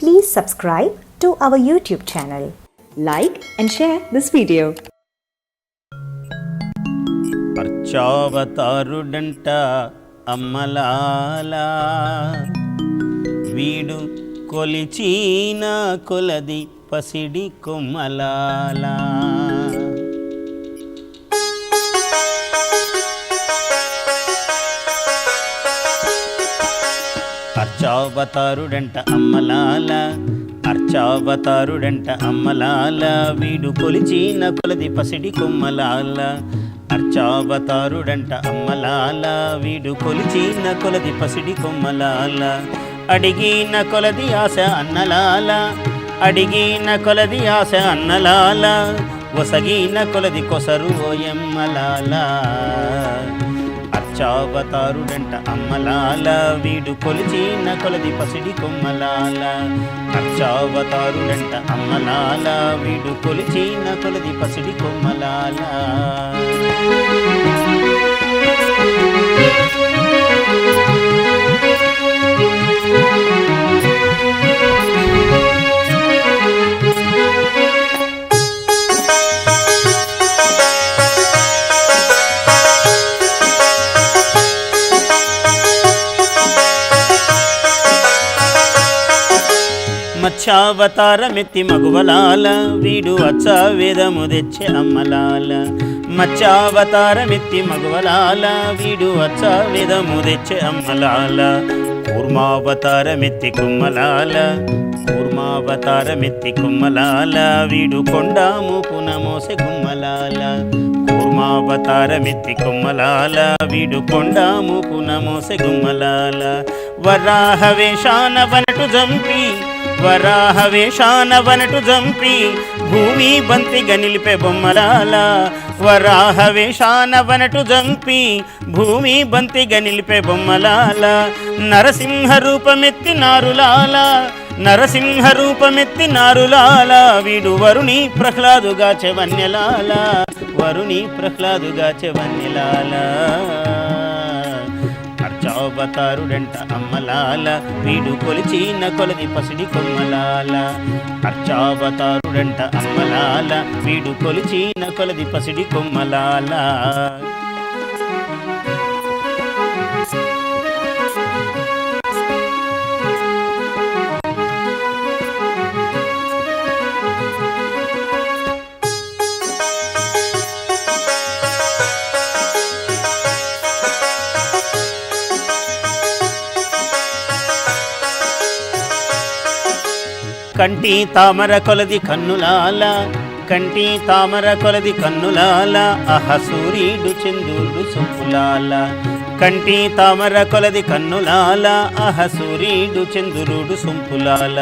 Please subscribe to our YouTube channel. Like and share this video. అర్చావతారుడంట అమ్మలాలా వీడు కొలిచిన కొలది పసిడి కొమ్మలాలా అర్చావతారుడంట అమ్మలాల అర్చావతారుడంట అమ్మలాల వీడు కొలిచిన కొలది పసిడి కొమ్మలాల అర్చావతారుడంట అమ్మలాల వీడు కొలిచిన కొలది పసిడి కొమ్మలాల అడిగిన కొలది ఆశ అన్నలాల అడిగిన కొలది ఆశ అన్నలాల ఒసగిన కొలది కొసరు ఓయమ్మలాల. అర్చావతారుడంట అమ్మలాల వీడు కొలిచిన కొలది పసిడి కొమ్మలాల. అర్చావతారుడంట అమ్మలాల వీడు కొలిచిన కొలది పసిడి కొమ్మలాల. మత్స్యావతారమెత్తి మగువలాల వీడు అచ్చ వేదము తెచ్చే అమ్మలాల. మత్స్యావతారమెత్తి మగువలాల వీడు అచ్చ వేదము తెచ్చే అమ్మలాల. కూర్మావతారమెత్తి కుమ్మలాల కూర్మావతారమెత్తి కుమ్మలాల వీడు కొండాము పునమోసె గుమ్మలాల కూర్మావతారమెత్తి కుమ్మలాల వీడు కొండాము పునమోసె గుమ్మలాల వరాహ వేషాన వనటు జంపి వరాహ వేషాన వనటు జంపి భూమి బంతిగా నిలిపే బొమ్మలాల. వరాహ వేషాన వనటు జంపి భూమి బంతిగా నిలిపే బొమ్మలాల. నరసింహ రూపమెత్తి నారులాల నరసింహ రూపమెత్తి నారులాల. వీడు వరుణి ప్రహ్లాదుగా చెవన్యలాల వరుణి ప్రహ్లాదుగా చెవన్యలాల అవతారుడంట అమ్మలాల. వీడు కొలిచిన కొలది పసిడి కొమ్మలాల. అర్చావతారుడంట అమ్మలాల. వీడు కొలిచిన కొలది పసిడి కొమ్మలాల. కంటి తామర కొలది కన్నులాల కంటి తామర కొలది కన్నులాల అహ సూర్యుడు చంద్రుడు సొంపులాల కంటి తామర కొలది కన్నులాల అహ సూర్యుడు చంద్రుడు సొంపులాల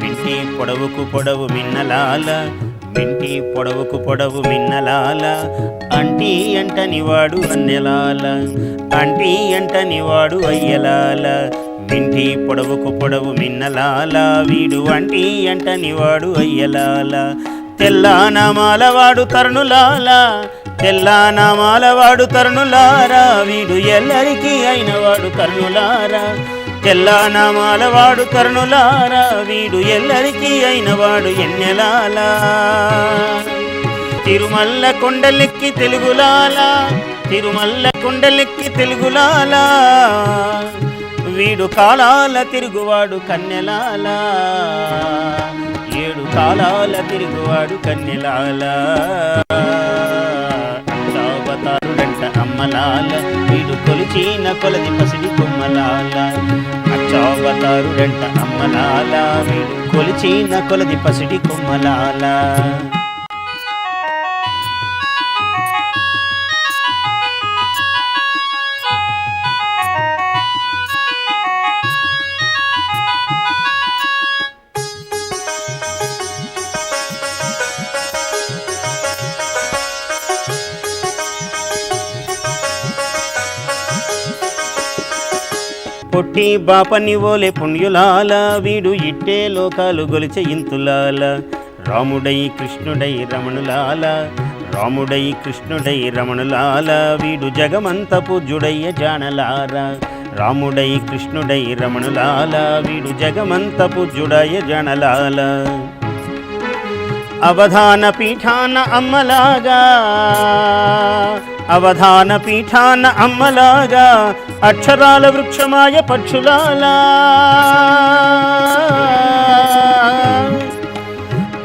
వింటి పొడవుకు పొడవు మిన్నలాల వింటి పొడవుకు పొడవు మిన్నలాల. అంటీ అంటని వాడు అన్నెలాల అంటీ అంటని వాడు అయ్యలాల. ఇంటి పొడవుకు పొడవు మిన్నలాల వీడు వంటి అంటని వాడు అయ్యలాల. తెల్లానామాల వాడు తరుణులాల తెల్లానామాల వాడు తరుణులారా వీడు ఎల్లరికీ అయిన వాడు కర్ణులారా తెల్లానామాల వాడు కర్ణులారా వీడు ఎల్లరికీ అయిన వాడు ఎన్నెలాలా. తిరుమల్ల కొండలెక్కి తెలుగులాల తిరుమల్ల కొండలెక్కి తెలుగులాల. వీడు కాలాల తిరుగువాడు కన్నెలాల. ఏడు కాలాల తిరుగువాడు కన్నెలాల. అక్షావతారుడంట అమ్మలాల. వీడు కొలిచిన కొలది పసిడి కొమ్మలాల. అచ్చావతారుడంట అమ్మలాల. వీడు కొలిచిన కొలది పసిడి కొమ్మలాల. పొట్టి బాపని ఓలే పుణ్యులాల వీడు ఇట్టే లోకాలు గొలిచే ఇంతులాల. రాముడై కృష్ణుడై రమణులాల రాముడై కృష్ణుడై రమణులాల వీడు జగమంత పూజ్యుడయ్య జానలార. రాముడై కృష్ణుడై రమణులాల వీడు జగమంత పూజ్యుడయ జానలాల. అవధాన పీఠాన అమ్మలాగా అవధాన పీఠాన అమ్మలాగా అక్షరాల వృక్షమాయ పక్షులాలా.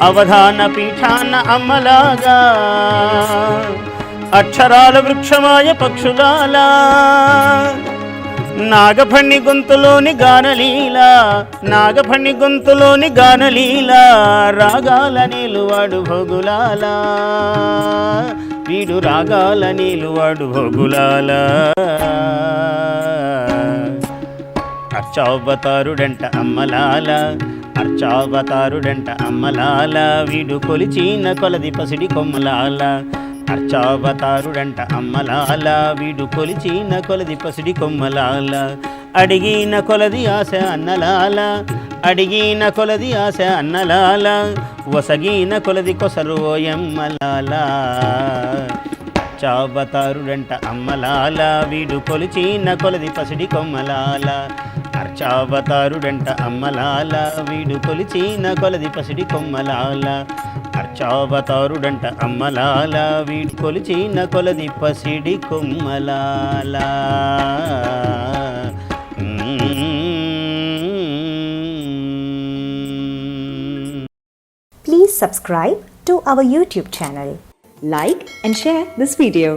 అవధాన పీఠాన అమ్మలాగా అక్షరాల వృక్షమాయ పక్షులాలా. నాగఫణి గొంతులోని గానలీల నాగఫణి గొంతులోని గానలీల రాగాల నీలువాడు భోగులాల. వీడు రాగాల నీలువాడు భోగులాల. అర్చావతారుడంట అమ్మలాల అర్చావతారుడంట అమ్మలాల. వీడు కొలిచిన కొలది పసిడి కొమ్మలాల. అర్చావతారుడంట అమ్మలాల వీడు కొలిచిన కొలది పసిడి కొమ్మలాల. అడిగిన కొలది ఆశ అన్నలాల అడిగిన కొలది ఆశ అన్నలాల వసగిన కొలది కొసరు ఓయమ్మలాల అర్చావతారుడంట అమ్మలాల వీడు కొలిచిన కొలది పసిడి కొమ్మలాల. అర్చావతారుడంట అమ్మలాల వీడు కొలిచిన కొలది పసిడి కొమ్మలాల. అర్చావతారుడంట అమ్మలాల వీడు కొలిచిన కొలది పసిడి కొమ్మలాల మ్మ్. Please subscribe to our YouTube channel. Like and share this video.